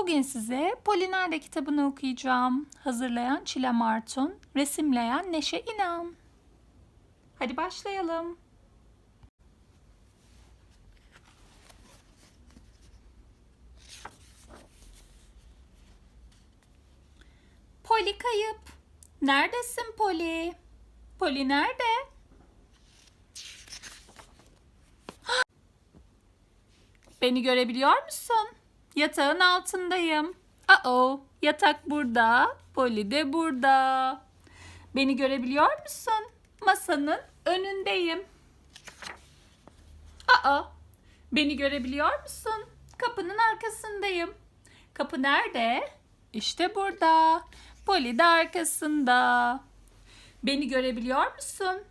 Bugün size Poliner kitabını okuyacağım. Hazırlayan Çilem Artun, resimleyen Neşe İnan. Hadi başlayalım. Poli kayıp. Neredesin Poli? Poli nerede? Beni görebiliyor musun? Yatağın altındayım. Uh-oh, yatak burada, Poli de burada. Beni görebiliyor musun? Masanın önündeyim. Aa, beni görebiliyor musun? Kapının arkasındayım. Kapı nerede? İşte burada. Poli de arkasında. Beni görebiliyor musun?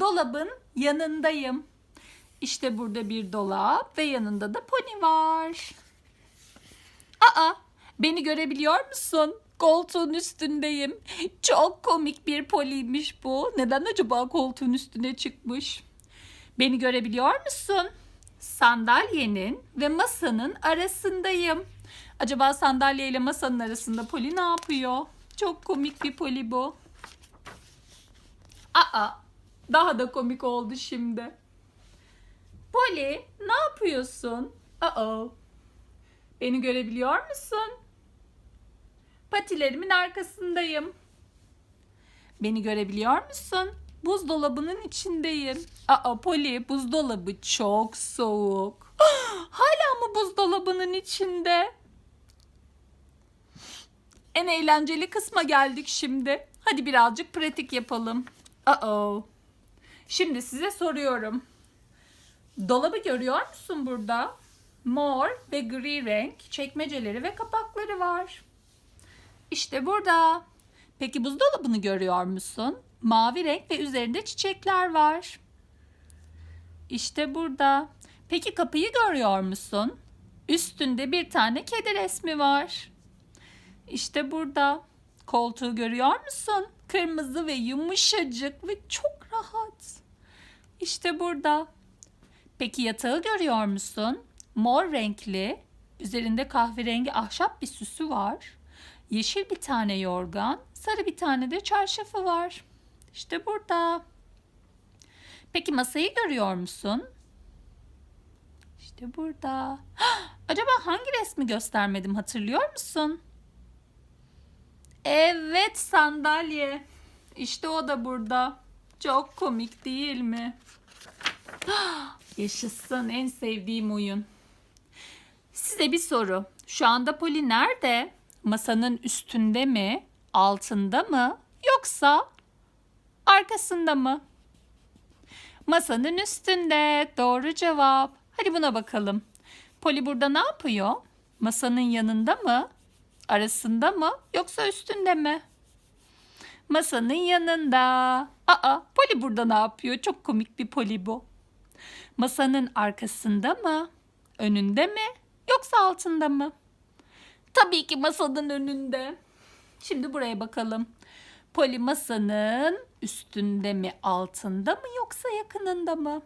Dolabın yanındayım. İşte burada bir dolap ve yanında da pony var. Aa, beni görebiliyor musun? Koltuğun üstündeyim. Çok komik bir poliymiş bu. Neden acaba koltuğun üstüne çıkmış? Beni görebiliyor musun? Sandalyenin ve masanın arasındayım. Acaba sandalye ile masanın arasında poli ne yapıyor? Çok komik bir poli bu. Aa, daha da komik oldu şimdi. Poli, ne yapıyorsun? Aa, beni görebiliyor musun? Patilerimin arkasındayım. Beni görebiliyor musun? Buzdolabının içindeyim. Aa Poli, buzdolabı çok soğuk. Hala mı buzdolabının içinde? En eğlenceli kısma geldik şimdi. Hadi birazcık pratik yapalım. Aa. Şimdi size soruyorum. Dolabı görüyor musun burada? Mor ve gri renk çekmeceleri ve kapakları var. İşte burada. Peki buzdolabını görüyor musun? Mavi renk ve üzerinde çiçekler var. İşte burada. Peki kapıyı görüyor musun? Üstünde bir tane kedi resmi var. İşte burada. Koltuğu görüyor musun? Kırmızı ve yumuşacık ve çok rahat. İşte burada. Peki yatağı görüyor musun? Mor renkli, üzerinde kahverengi ahşap bir süsü var. Yeşil bir tane yorgan, sarı bir tane de çarşafı var. İşte burada. Peki masayı görüyor musun? İşte burada. Acaba hangi resmi göstermedim hatırlıyor musun? Evet sandalye. İşte o da burada. Çok komik değil mi? Yaşasın en sevdiğim oyun. Size bir soru. Şu anda Poli nerede? Masanın üstünde mi? Altında mı? Yoksa arkasında mı? Masanın üstünde. Doğru cevap. Hadi buna bakalım. Poli burada ne yapıyor? Masanın yanında mı? Arasında mı? Yoksa üstünde mi? Masanın yanında. Aa, Poli burada ne yapıyor? Çok komik bir Poli bu. Masanın arkasında mı? Önünde mi? Yoksa altında mı? Tabii ki masanın önünde. Şimdi buraya bakalım. Poli masanın üstünde mi, altında mı yoksa yakınında mı?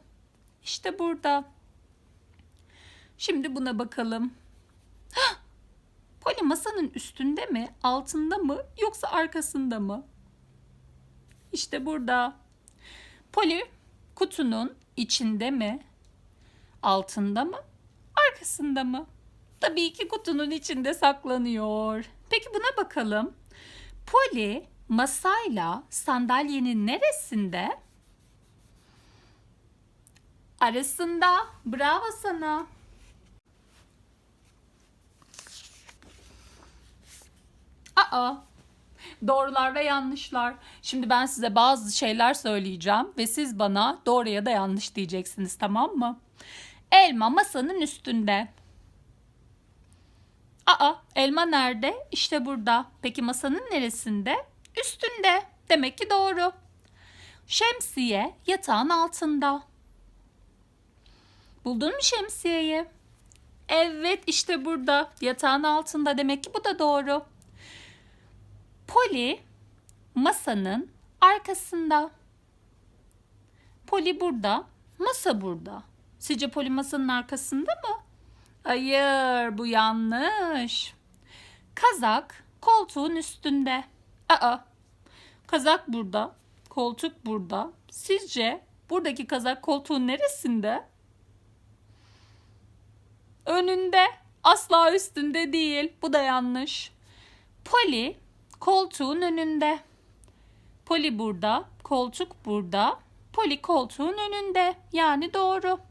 İşte burada. Şimdi buna bakalım. Poli masanın üstünde mi, altında mı yoksa arkasında mı? İşte burada. Poli kutunun içinde mi? Altında mı? Arkasında mı? Tabii ki kutunun içinde saklanıyor. Peki buna bakalım. Poli masayla sandalyenin neresinde? Arasında. Bravo sana. Aa, doğrular ve yanlışlar. Şimdi ben size bazı şeyler söyleyeceğim ve siz bana doğru ya da yanlış diyeceksiniz tamam mı? Elma masanın üstünde. Aa, elma nerede? İşte burada. Peki masanın neresinde? Üstünde. Demek ki doğru. Şemsiye yatağın altında. Buldun mu şemsiyeyi? Evet, işte burada. Yatağın altında. Demek ki bu da doğru. Poli masanın arkasında. Poli burada, masa burada. Sizce Poli masanın arkasında mı? Hayır, bu yanlış. Kazak koltuğun üstünde. Aa, kazak burada, koltuk burada. Sizce buradaki kazak koltuğun neresinde? Önünde, asla üstünde değil. Bu da yanlış. Poli koltuğun önünde. Poli burada, koltuk burada. Poli koltuğun önünde. Yani doğru.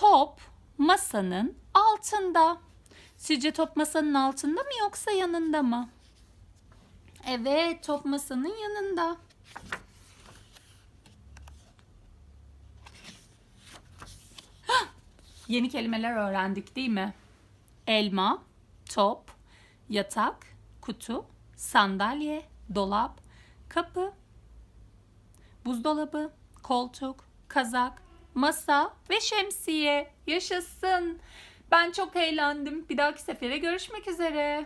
Top masanın altında. Sizce top masanın altında mı yoksa yanında mı? Evet, top masanın yanında. Yeni kelimeler öğrendik değil mi? Elma, top, yatak, kutu, sandalye, dolap, kapı, buzdolabı, koltuk, kazak, masa ve şemsiye. Yaşasın. Ben çok eğlendim. Bir dahaki sefere görüşmek üzere.